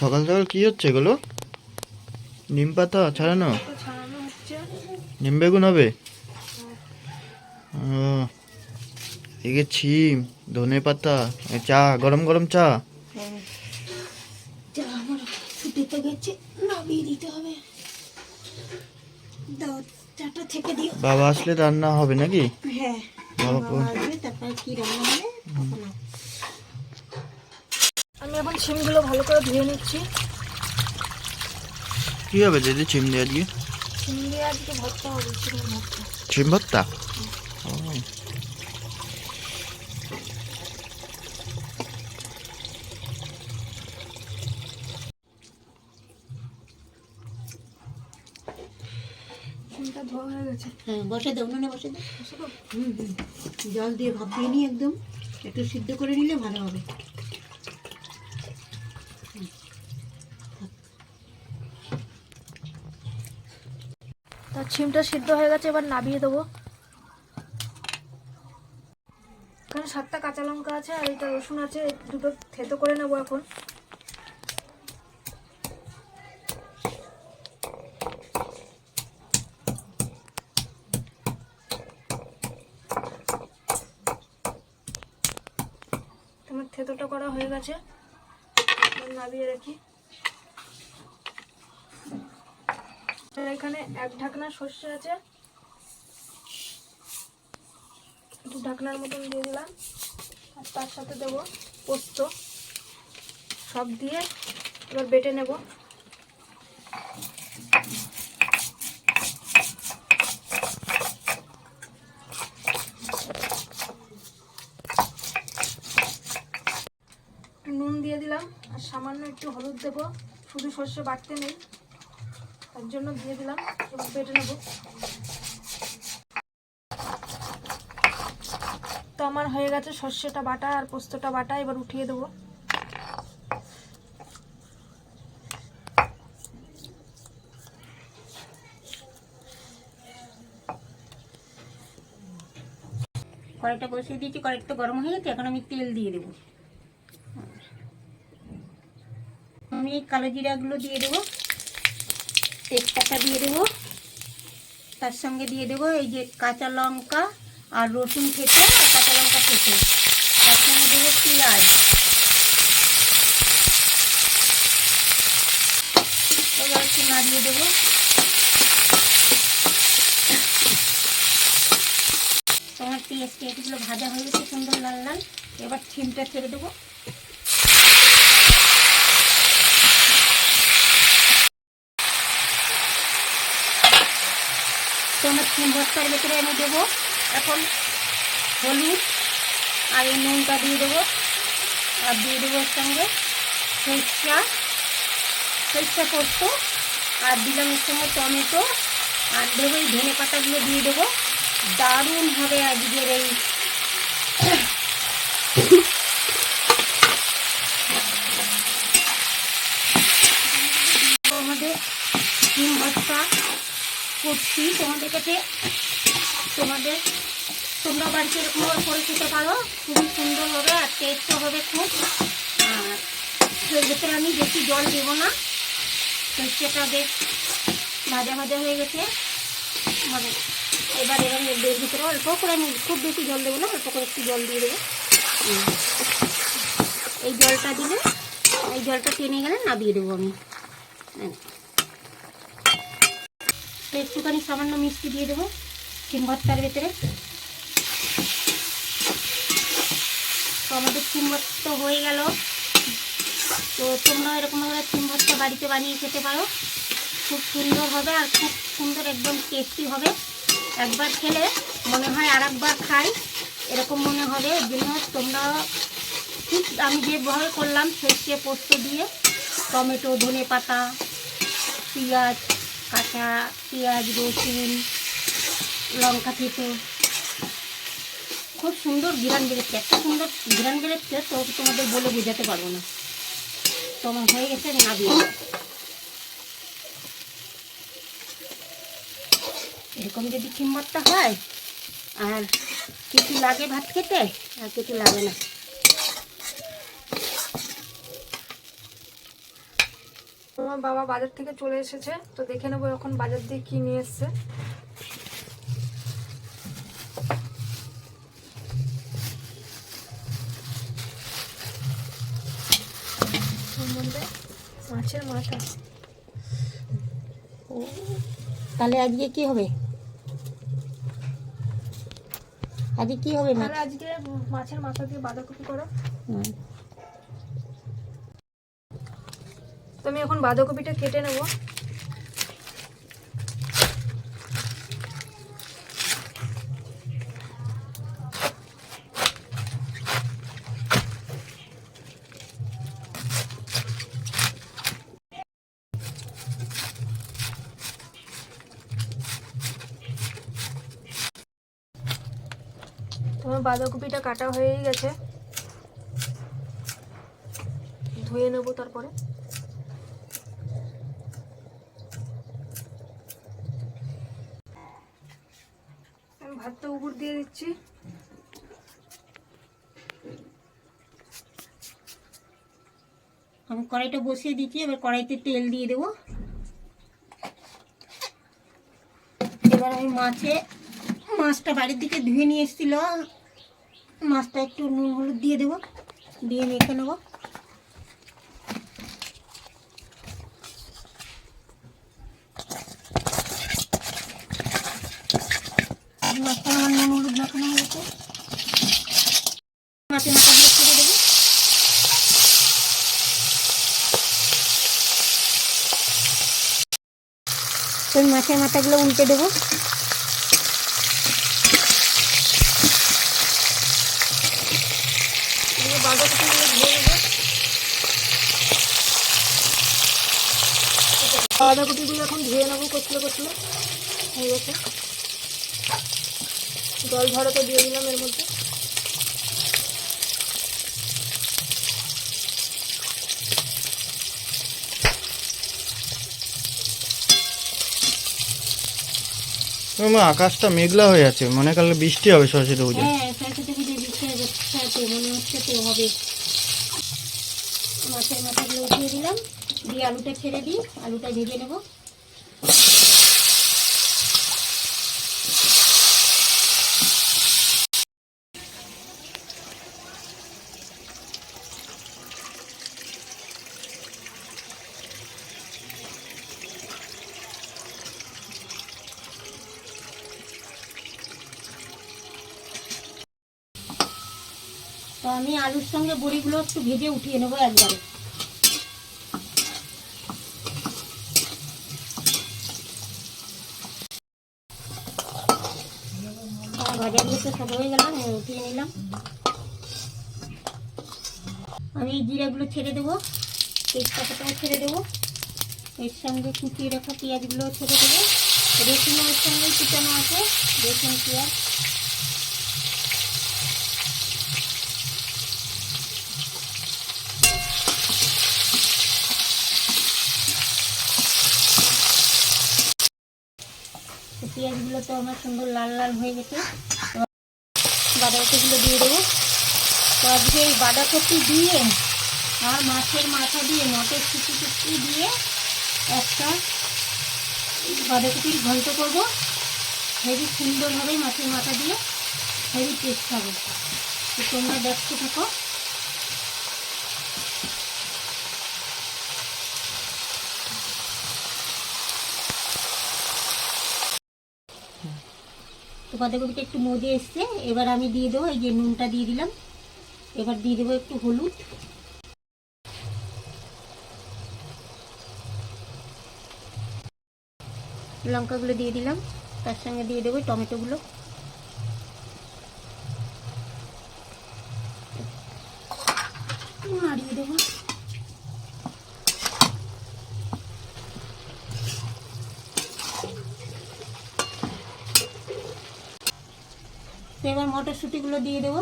সকাল সকাল কি হচ্ছে এগুলো? নিম পাতা ছাড়ানো? নিম বেগুন হবে? এদিকে ছিম ধনে পাতা চা গরম গরম চা। যা আমার ছুটিতে গেছে নামিয়ে দিতে হবে। দাও চাটা থেকে দিও। বাবা আসলে রান্না হবে নাকি? হ্যাঁ বাবা বাবা আসবে তারপর কি রান্না হবে তখন হবে। সিমগুলো ভালো করে ধুয়ে নিচ্ছি। কি হবে দিদি চিম দিয়ে আজকে সিম দিয়ে আজকে ভর্তা হবে সিমের ভর্তা। হয়ে গেছে। হ্যাঁ বসে দাও উনুনে বসে দাও হুম হুম। জল দিয়ে ভাপ দিয়ে নিই একদম। একটু সিদ্ধ করে নিলে ভালো হবে। সিমটা সিদ্ধ হয়ে গেছে, এবার নাবিয়ে দেবো। এখানে সাতটা কাঁচা লঙ্কা আছে আর এটা রসুন আছে দুটো থেতো করে নেব এখন। তোমার থেতোটা করা হয়ে গেছে নাবিয়ে রাখি আর এখানে এক ঢাকনা সর্ষে আছে। একটু ঢাকনার মতন দিয়ে দিলাম। আর তার সাথে দেব পোস্ত। সব দিয়ে এবার বেটে নেব। নুন দিয়ে দিলাম। আর সামান্য একটু হলুদ দেবো। শুধু সর্ষে বাটতে নেই। তার জন্য দিয়ে দিলাম। এবার বেটে নেব। তো আমার হয়ে গেছে সর্ষেটা বাটা আর পোস্তটা বাটা, এবার উঠিয়ে দেবো। কড়াইটা বসিয়ে দিয়েছি, কড়াইটা গরম হয়ে গেছে, এখন আমি তেল দিয়ে দেবো। আমি কালো জিরাগুলো দিয়ে দেবো। তেজপাতা দিয়ে দেবো। তার সঙ্গে দিয়ে দেবো এই যে কাঁচা লঙ্কা আর রসুন আর কাঁচা লঙ্কা থেতে। তার সঙ্গে দেবো পেঁয়াজ। এবার একটু নাড়িয়ে দেবো। তোমার পেঁয়াজ পেঁয়াজগুলো ভাজা হয়ে গেছে সুন্দর লাল লাল। এবার ছিমটা ছেড়ে দেবো। তোমার ছিম ভর্তার ভেতরে আমি দেবো। এখন হলুদ আর এই নুনটা দিয়ে দেবো। আর দিয়ে দেবো এর সঙ্গে সরষা সরষা পোস্ত আর দিলাম সঙ্গে টমেটো আর দেবো এই ধনে পাতাগুলো দিয়ে দেবো। দারুণ হবে আজকের এই আমাদের ডিম ভর্তা করছি। তোমাদের কাছে তোমাদের তোমরা বাড়িতে এরকমভাবে করে খেতে পারো খুবই সুন্দর হবে আর টেস্টও হবে খুব। আর এর ভেতরে আমি বেশি জল দেবো না। সর্ষেটা বেশ ভাজা ভাজা হয়ে গেছে। মানে এবার এবার এর ভিতরে অল্প করে আমি খুব বেশি জল দেবো না, অল্প করে একটু জল দিয়ে দেবো। এই জলটা দিলে, এই জলটা টেনে গেলে নাবিয়ে দেবো আমি। হুম। একটুখানি সামান্য মিষ্টি দিয়ে দেবো সিম ভর্তার ভেতরে। তো আমাদের সিম ভর্তা হয়ে গেল। তো তোমরা এরকমভাবে সিম ভর্তা বাড়িতে বানিয়ে খেতে পারো। খুব সুন্দর হবে আর খুব সুন্দর একদম টেস্টি হবে। একবার খেলে মনে হয় আর একবার খাই, এরকম মনে হবে। এর জন্য তোমরা ঠিক আমি যেভাবে করলাম, সর্ষে পোস্ত দিয়ে, টমেটো ধনে পাতা পেঁয়াজ কাঁচা পেঁয়াজ, রসুন, লঙ্কা থেতো। খুব সুন্দর ঘিরান বেরোচ্ছে এত সুন্দর ঘিরান বেরোচ্ছে তো তোমাদের বলে বোঝাতে পারব না। তোমার হয়ে গেছে নাবিয়ে দেবো। এরকম যদি চিম্বারটা হয়, আর কিছু লাগে ভাত খেতে? আর কিছু লাগে না। আমার বাবা বাজার থেকে চলে এসেছে তো দেখে নেব এখন বাজার দিয়ে কি নিয়ে এসছে। মাছের মাথা। ও তাহলে আজকে কি হবে? আজকে কি হবে আজকে মাছের মাথা দিয়ে বাঁধাকপি করো। হুম। তো আমি এখন বাঁধাকপিটা কেটে নেব। বাঁধাকপিটা কাটা হয়েই গেছে। ধুয়ে নেব তারপরে। দিয়ে দিচ্ছি। আমি কড়াইটা বসিয়ে দিচ্ছি, এবার কড়াইতে তেল দিয়ে দেবো। এবার আমি মাছে, মাছটা বাড়ির দিকে ধুয়ে নিয়ে এসেছিল। মাছটা একটু নুন হলুদ দিয়ে দেবো, দিয়ে মেখে নেব মাছটা আমার নুন হলুদ মাখানো হয়েছে মাছের মাথাগুলো ছেড়ে দেবো আমি মাছের মাথাগুলো উল্টে দেবো। বাঁধাকপিগুলো এখন ধুয়ে নেব কচলে কচলে। হয়ে গেছে। জল ঝরাতে দিয়ে দিলাম এর মধ্যে। আমার আকাশটা মেঘলা হয়ে আছে। মনে করলে বৃষ্টি হবে সরস্বতী পুজো হ্যাঁ সরস্বতী পুজোর বিষয়ে যাচ্ছে মনে হচ্ছে তো হবে। মাছের মাথাগুলো উঠিয়ে দিলাম, দিয়ে আলুটা ছেড়ে দিই, আলুটা ভেজে নেব। আমি আলুর সঙ্গে বড়িগুলো একটু ভেজে উঠিয়ে নেব একবারে। ভাজাগুলো তো সব হয়ে গেলাম উঠিয়ে নিলাম। আমি এই জিরাগুলো ছেড়ে দেবো, তেজপাতাটাও ছেড়ে দেবো। এর সঙ্গে কুচিয়ে রাখা পেঁয়াজগুলো ছেড়ে দেবো। রসুনও এর সঙ্গে কুচানো আছে, রসুন, পেঁয়াজ। পেঁয়াজগুলো তো আমার সুন্দর লাল লাল হয়ে গেছে। বাঁধাকপিগুলো দিয়ে দেবো। তো আজকে এই বাঁধাকপি দিয়ে আর মাছের মাথা দিয়ে মটর শুকি টুকি দিয়ে একটা বাঁধাকপির ঘন্ট করব। হেভি সুন্দরভাবে মাছের মাথা দিয়ে, হেভি টেস্ট হবে তো তোমরা দেখতে থাকো। তো বাঁধাকপিটা একটু মজে এসছে। এবার আমি দিয়ে দেবো, এই যে নুনটা দিয়ে দিলাম। এবার দিয়ে দেবো একটু হলুদ। লঙ্কাগুলো দিয়ে দিলাম। তার সঙ্গে দিয়ে দেবো টমেটোগুলো। নাড়িয়ে দেবো তো এবার মটরশুঁটিগুলো দিয়ে দেবো।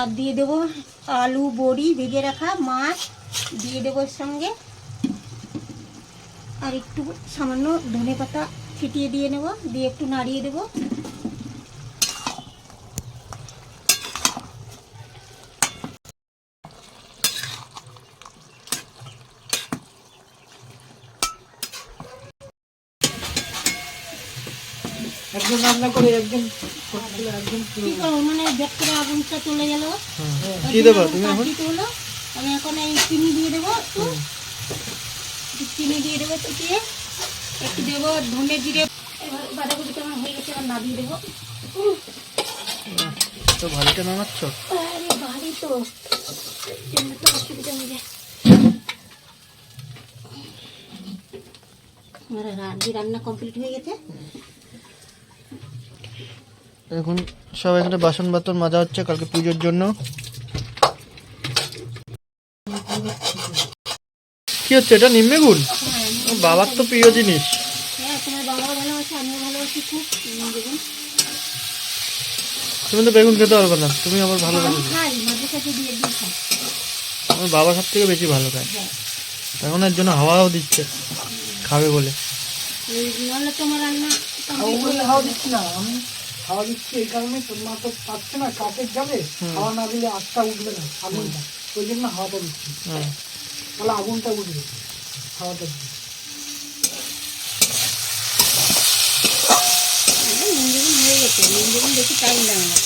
আর দিয়ে দেবো, আলু, বড়ি, ভেজে রাখা মাছ দিয়ে দেবো এর সঙ্গে। আর একটু সামান্য ধনে পাতা ছিটিয়ে দিয়ে নেব, দিয়ে একটু নাড়িয়ে দেবো। রান্না করে একজন করছিল, কি করব? মানে ভেতরে আগুনটা চলে গেল। কি দেবা তুমি এখন? আমি এখন এই চিনি দিয়ে দেবো একটু। একটু চিনি দিয়ে দেবো চিটিয়ে একটু দেবো ধনে জিরে। এবার বাঁধাকপিটা আমার হয়ে গেছে এবার নামিয়ে দেবো। তো ভালোটা নামাচ্ছ? আরে ভারী তো। তো অসুবিধা হয়ে যায়। আমার রান্না রান্না কমপ্লিট হয়ে গেছে। এখন সব এখানে বাসন বাতন মাজা হচ্ছে কালকে পুজোর জন্য। কি হচ্ছে এটা হ্যাঁ বাবার তো প্রিয় জিনিস। হ্যাঁ তুমি তো বেগুন খেতে পারবে না তুমি আবার ভালো আমার বাবা সব থেকে বেশি ভালো খায়। এখন এর জন্য হাওয়াও দিচ্ছে খাবে বলে। তোমার রান্না খাওয়া হাওয়া দিচ্ছি এই কারণে তোর মা তো পাচ্ছে না কাঠের যাবে? হাওয়া না দিলে আটটা উঠবে না আগুনটা। ওই জন্য হাওয়াটা দিচ্ছি। হ্যাঁ তাহলে আগুনটা উঠবে হাওয়াটা দিচ্ছি। নুন দেখুন হয়ে গেছে নুন দেখুন বেশি টাইম লাগে না।